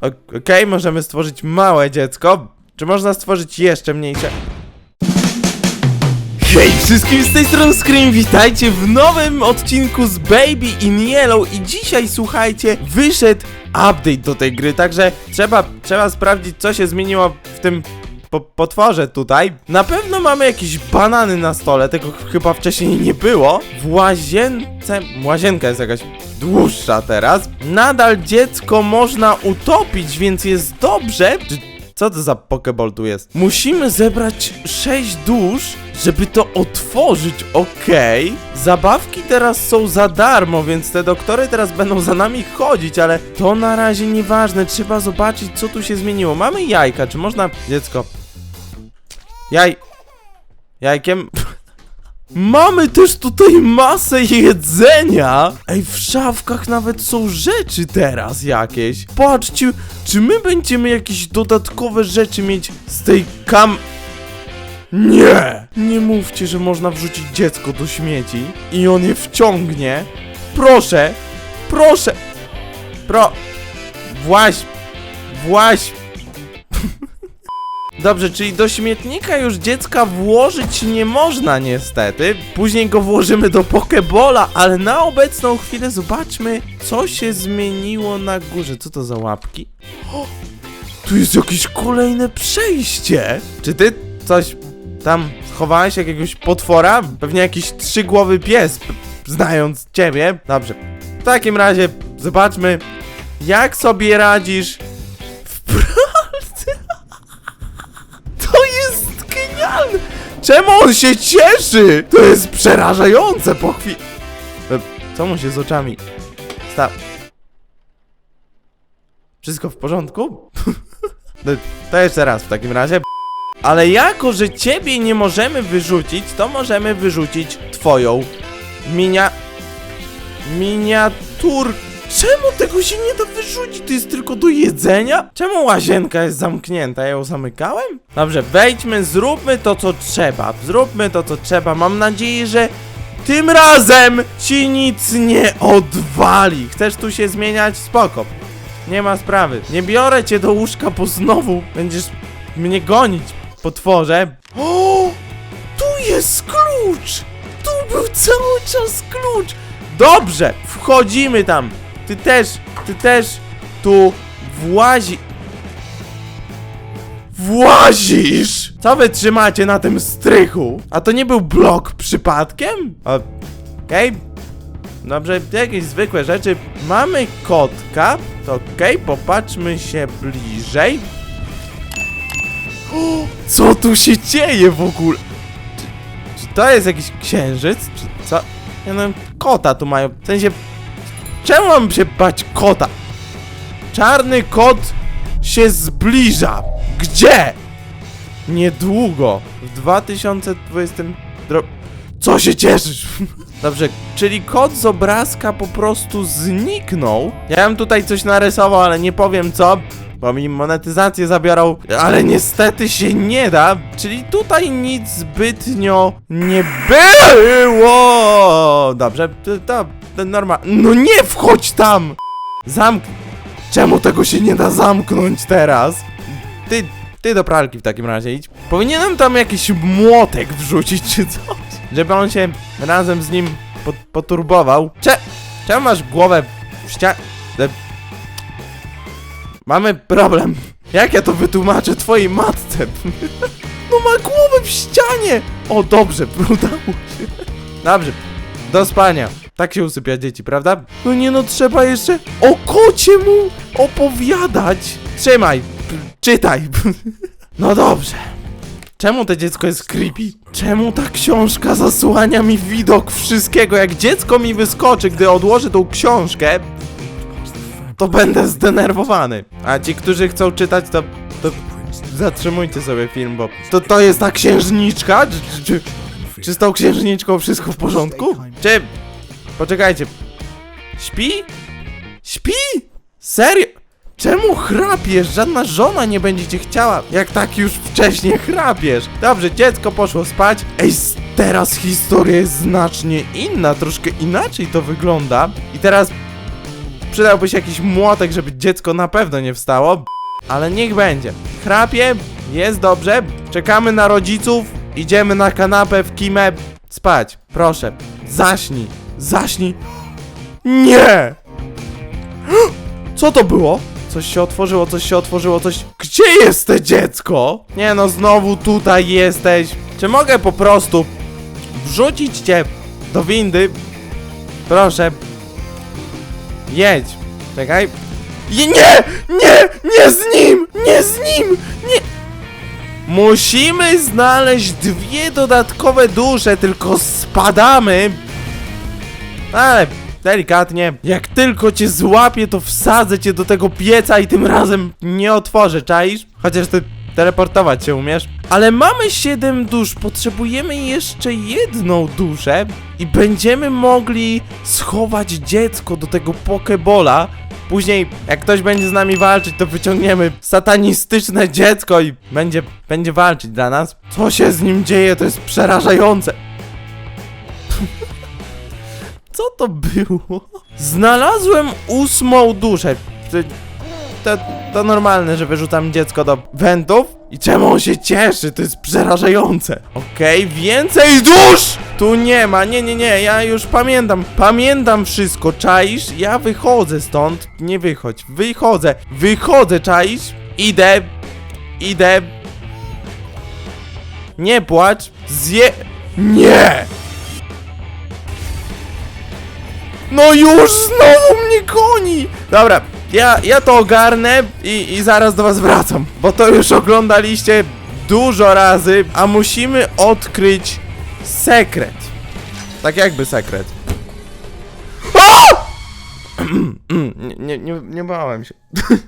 Okej, możemy stworzyć małe dziecko. Czy można stworzyć jeszcze mniejsze? Hej wszystkim z tej strony Scream, witajcie w nowym odcinku z Baby in Yellow i dzisiaj słuchajcie, wyszedł update do tej gry, także trzeba, trzeba sprawdzić co się zmieniło w tym po potworze tutaj. Na pewno mamy jakieś banany na stole, tego ch- chyba wcześniej nie było. W łazience, łazienka jest jakaś dłuższa teraz. Nadal dziecko można utopić, więc jest dobrze. Czy co to za pokeball tu jest? Musimy zebrać 6 dusz, żeby to otworzyć, okej. Zabawki teraz są za darmo, więc te doktory teraz będą za nami chodzić, ale to na razie nieważne. Trzeba zobaczyć, co tu się zmieniło. Mamy jajka, czy można... Dziecko... Jaj... Jajkiem... Mamy też tutaj masę jedzenia! Ej, w szafkach nawet są rzeczy teraz jakieś. Patrzcie, czy my będziemy jakieś dodatkowe rzeczy mieć z tej kam... Nie! Nie mówcie, że można wrzucić dziecko do śmieci i on je wciągnie. Proszę! Proszę! Pro... Właś... Właś... Dobrze, czyli do śmietnika już dziecka włożyć nie można niestety. Później go włożymy do Pokebola, ale na obecną chwilę zobaczmy, co się zmieniło na górze. Co to za łapki? O, tu jest jakieś kolejne przejście. Czy ty coś tam schowałeś jakiegoś potwora? Pewnie jakiś trzygłowy pies, znając ciebie. Dobrze. W takim razie zobaczmy, jak sobie radzisz on się cieszy? To jest przerażające po chwili... E, Co mu się z oczami? Sta... Wszystko w porządku? To- to jeszcze raz w takim razie. Ale jako, że ciebie nie możemy wyrzucić, to możemy wyrzucić twoją minia... Miniatur... Czemu tego się nie da wyrzucić? To jest tylko do jedzenia? Czemu łazienka jest zamknięta? Ja ją zamykałem? Dobrze, wejdźmy, zróbmy to, co trzeba. Zróbmy to, co trzeba. Mam nadzieję, że tym razem ci nic nie odwali. Chcesz tu się zmieniać? Spoko. Nie ma sprawy. Nie biorę cię do łóżka, bo znowu będziesz mnie gonić, potworze. O! Tu jest klucz! Tu był cały czas klucz! Dobrze, wchodzimy tam. Ty też, ty też tu włazi... Włazisz! Co wy trzymacie na tym strychu? A to nie był blok przypadkiem? Okej. Dobrze, jakieś zwykłe rzeczy. Mamy kotka. To okej, popatrzmy się bliżej. Co tu się dzieje w ogóle? Czy, czy to jest jakiś księżyc? Czy co? Ja no, kota tu mają. W sensie, czemu mam się bać kota? Czarny kot się zbliża. Gdzie? Niedługo. W 2020. Dro... Co się cieszysz? Dobrze, czyli kot z obrazka po prostu zniknął. Ja bym tutaj coś narysował, ale nie powiem co, bo mi monetyzację zabiorą, ale niestety się nie da. Czyli tutaj nic zbytnio nie było. Dobrze, to, to, to norma. No nie wchodź tam! Zamk... Czemu tego się nie da zamknąć teraz? Ty, ty do pralki w takim razie idź. Powinienem tam jakiś młotek wrzucić czy coś, żeby on się razem z nim po, poturbował. Cze... Czemu masz głowę w ścianie? Mamy problem. Jak ja to wytłumaczę twojej matce? No ma głowę w ścianie! O, dobrze, udało się. Dobrze, do spania. Tak się usypia dzieci, prawda? No nie no, trzeba jeszcze o kocie mu opowiadać. Trzymaj, czytaj. No dobrze. Czemu to dziecko jest creepy? Czemu ta książka zasłania mi widok wszystkiego? Jak dziecko mi wyskoczy, gdy odłożę tą książkę, to będę zdenerwowany. A ci, którzy chcą czytać, to, to zatrzymujcie sobie film, bo to, to jest ta księżniczka? Czy, czy, czy z tą księżniczką wszystko w porządku? Czy... Poczekajcie. Śpi? Śpi? Serio? Czemu chrapiesz? Żadna żona nie będzie cię chciała, jak tak już wcześniej chrapiesz. Dobrze, dziecko poszło spać. Ej, teraz historia jest znacznie inna, troszkę inaczej to wygląda. I teraz przydałby się jakiś młotek, żeby dziecko na pewno nie wstało. Ale niech będzie. Chrapie, jest dobrze. Czekamy na rodziców. Idziemy na kanapę w kimę. Spać, proszę. Zaśnij, zaśnij. Nie! Co to było? Coś się otworzyło, coś się otworzyło, coś... Gdzie jest to dziecko? Nie no, znowu tutaj jesteś. Czy mogę po prostu wrzucić cię do windy? Proszę. Jedź. Czekaj. Je, nie! Nie! Nie z nim! Nie z nim! Nie! Musimy znaleźć dwie dodatkowe dusze, tylko spadamy. Ale delikatnie. Jak tylko cię złapię, to wsadzę cię do tego pieca i tym razem nie otworzę, czaisz? Chociaż ty teleportować się umiesz. Ale mamy 7 dusz, potrzebujemy jeszcze jedną duszę i będziemy mogli schować dziecko do tego pokebola. Później, jak ktoś będzie z nami walczyć, to wyciągniemy satanistyczne dziecko i będzie, będzie walczyć dla nas. Co się z nim dzieje, to jest przerażające. Co to było? Znalazłem ósmą duszę. To, to, normalne, że wyrzucam dziecko do wentów. I czemu on się cieszy? To jest przerażające. Okej, więcej dusz! Tu nie ma, nie, nie, nie, ja już pamiętam. Pamiętam wszystko, czaisz? Ja wychodzę stąd. Nie wychodź, wychodzę. Wychodzę, czaisz? Idę. Idę. Nie płacz. Zje... Nie! No już znowu mnie goni! Dobra, ja, ja to ogarnę i, i zaraz do was wracam, bo to już oglądaliście dużo razy, a musimy odkryć sekret. Tak jakby sekret. Nie, nie, nie bałem się.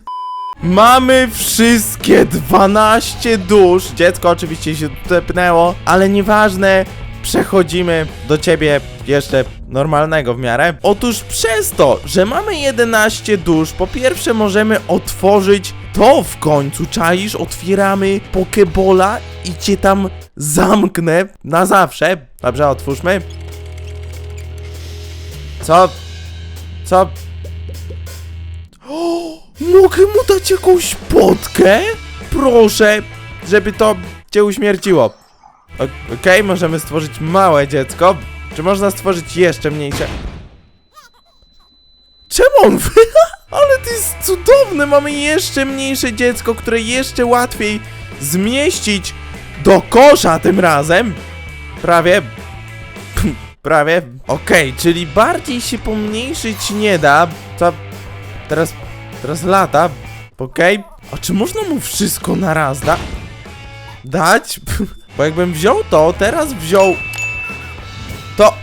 Mamy wszystkie 12 dusz. Dziecko oczywiście się tepnęło, ale nieważne. Przechodzimy do ciebie jeszcze normalnego w miarę. Otóż przez to, że mamy 11 dusz, po pierwsze możemy otworzyć to w końcu, czaisz? Otwieramy Pokebola i cię tam zamknę na zawsze. Dobrze, otwórzmy. Co? Co? O, mogę mu dać jakąś potkę? Proszę, żeby to cię uśmierciło. Okej, możemy stworzyć małe dziecko. Czy można stworzyć jeszcze mniejsze? Czemu on wy... Ale to jest cudowne! Mamy jeszcze mniejsze dziecko, które jeszcze łatwiej zmieścić do kosza tym razem. Prawie. Prawie. Okej, czyli bardziej się pomniejszyć nie da. Co? Teraz... Teraz lata. Okej. A czy można mu wszystko na raz da... Dać? Bo jakbym wziął to, teraz wziął... To...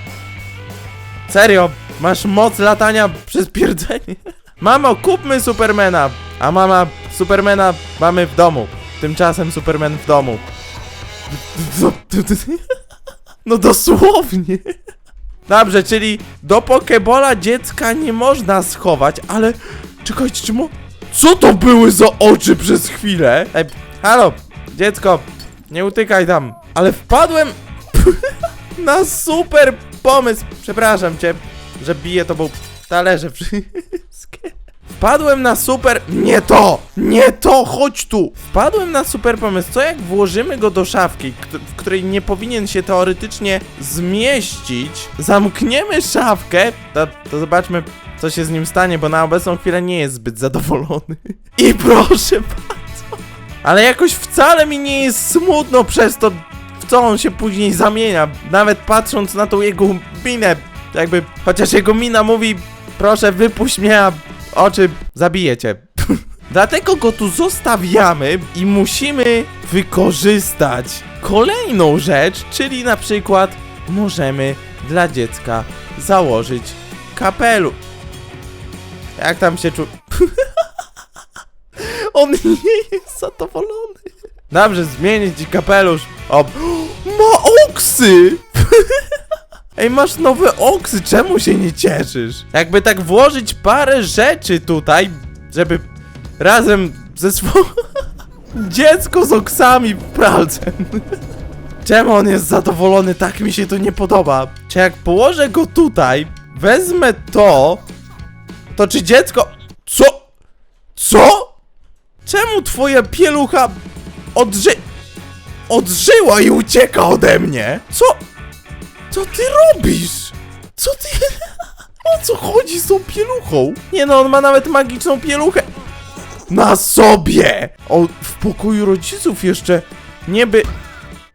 Serio, masz moc latania przez pierdzenie. Mamo, kupmy Supermana. A mama, Supermana mamy w domu. Tymczasem Superman w domu. No dosłownie. Dobrze, czyli do Pokebola dziecka nie można schować, ale... Czekajcie, czy mo... Co to były za oczy przez chwilę? Ej, halo, dziecko, nie utykaj tam. Ale wpadłem na super pomysł. Przepraszam cię, że bije to był talerze wszystkie. Wpadłem na super... Nie to! Nie to! Chodź tu! Wpadłem na super pomysł. Co jak włożymy go do szafki, w której nie powinien się teoretycznie zmieścić? Zamkniemy szafkę, to, to zobaczmy, co się z nim stanie, bo na obecną chwilę nie jest zbyt zadowolony. I proszę bardzo. Ale jakoś wcale mi nie jest smutno przez to, w co on się później zamienia. Nawet patrząc na tą jego minę, jakby, chociaż jego mina mówi, proszę wypuść mnie, a oczy zabijecie. Dlatego go tu zostawiamy i musimy wykorzystać kolejną rzecz, czyli na przykład możemy dla dziecka założyć kapelu. Jak tam się czu... On nie jest zadowolony. Dobrze, zmienię ci kapelusz. O, ma oksy! Ej, masz nowe oksy, czemu się nie cieszysz? Jakby tak włożyć parę rzeczy tutaj, żeby razem ze swoim... Dziecko z oksami w pralce. Czemu on jest zadowolony? Tak mi się to nie podoba. Czy jak położę go tutaj, wezmę to To czy dziecko... Co? Co? Czemu twoja pielucha odży... Odżyła i ucieka ode mnie? Co? Co ty robisz? Co ty... O co chodzi z tą pieluchą? Nie no, on ma nawet magiczną pieluchę. Na sobie! O, w pokoju rodziców jeszcze nie by...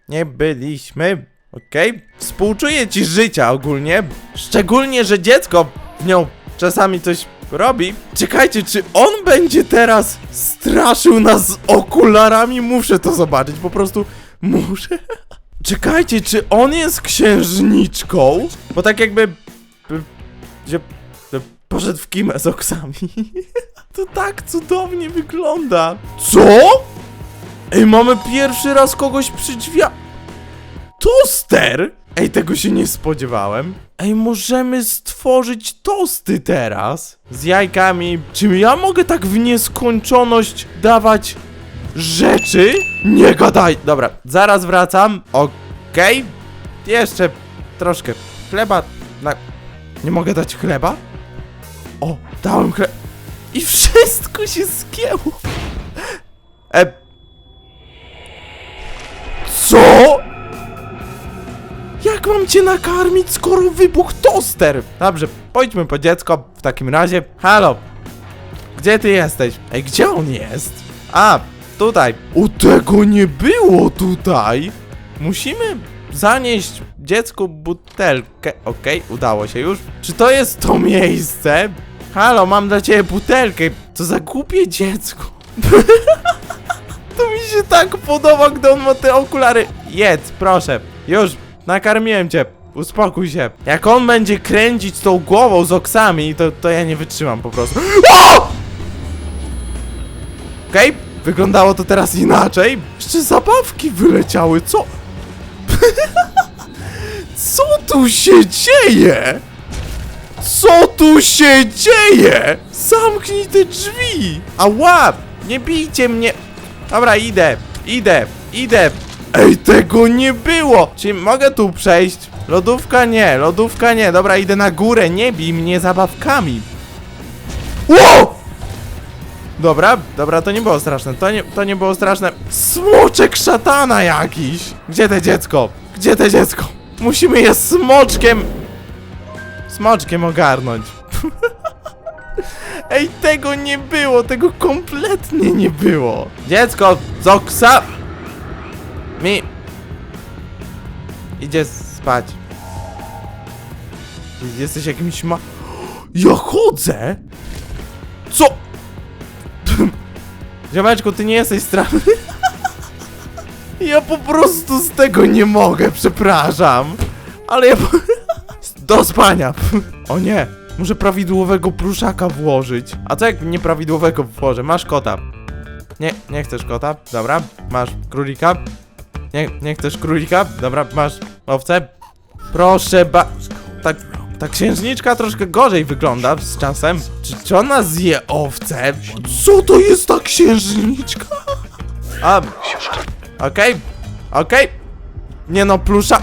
Nie byliśmy, okej? Współczuję ci życia ogólnie. Szczególnie, że dziecko w nią czasami coś robi. Czekajcie, czy on będzie teraz straszył nas z okularami? Muszę to zobaczyć, po prostu muszę. Czekajcie, czy on jest księżniczką? Bo tak jakby... by- Gdzie... Poszedł w kimę z oksami. To tak cudownie wygląda. Co? Ej, mamy pierwszy raz kogoś przy drzwiach. Toster? Ej, tego się nie spodziewałem. Ej, możemy stworzyć tosty teraz z jajkami. Czy ja mogę tak w nieskończoność dawać rzeczy? Nie gadaj. Dobra, zaraz wracam. Okej. Jeszcze troszkę chleba. Na... Nie mogę dać chleba? O, dałem chleb. I wszystko się zgięło. E... Co? Jak mam cię nakarmić, skoro wybuchł toster? Dobrze, pójdźmy po dziecko w takim razie. Halo, gdzie ty jesteś? Ej, gdzie on jest? A, tutaj. U tego nie było tutaj. Musimy zanieść dziecku butelkę. Okej, udało się już. Czy to jest to miejsce? Halo, mam dla ciebie butelkę. Co za głupie dziecko. to mi się tak podoba, gdy on ma te okulary. Jedz, proszę. Już, nakarmiłem cię. Uspokój się. Jak on będzie kręcić tą głową z oksami, to, to ja nie wytrzymam po prostu. Okej, wyglądało to teraz inaczej. Jeszcze zabawki wyleciały, co? Co tu się dzieje? Co tu się dzieje? Zamknij te drzwi! Ała! Nie bijcie mnie! Dobra, idę, idę, idę. Ej, tego nie było! Czy mogę tu przejść? Lodówka nie, lodówka nie. Dobra, idę na górę, nie bij mnie zabawkami. Wow! Dobra, dobra, to nie było straszne, to nie, to nie było straszne. Smoczek szatana jakiś! Gdzie te dziecko? Gdzie te dziecko? Musimy je smoczkiem... Smoczkiem ogarnąć. Ej, tego nie było, tego kompletnie nie było. Dziecko, z oksa... Mi... Idzie spać. Jesteś jakimś ma... Ja chodzę? Co? Ziomeczku, ty nie jesteś straszny. Ja po prostu z tego nie mogę, przepraszam. Ale ja... Do spania. O nie, muszę prawidłowego pluszaka włożyć. A co jak nieprawidłowego włożę? Masz kota. Nie, nie chcesz kota? Dobra, masz królika. Nie, nie chcesz królika? Dobra, masz owcę. Proszę ba... Tak, ta księżniczka troszkę gorzej wygląda z czasem. Czy, czy ona zje owce? Co to jest ta księżniczka? A, okej, okej. Nie no, plusza...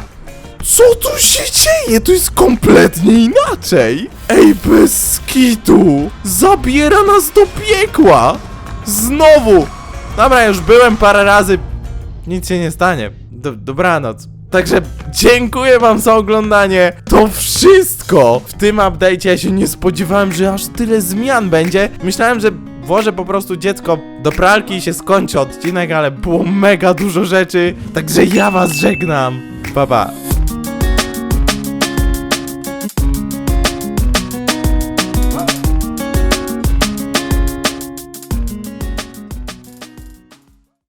Co tu się dzieje? To jest kompletnie inaczej. Ej, bez kitu. Zabiera nas do piekła. Znowu. Dobra, już byłem parę razy. Nic się nie stanie. Do, dobranoc. Także dziękuję wam za oglądanie. To wszystko w tym update'cie. Ja się nie spodziewałem, że aż tyle zmian będzie. Myślałem, że włożę po prostu dziecko do pralki i się skończy odcinek, ale było mega dużo rzeczy. Także ja was żegnam. Pa pa.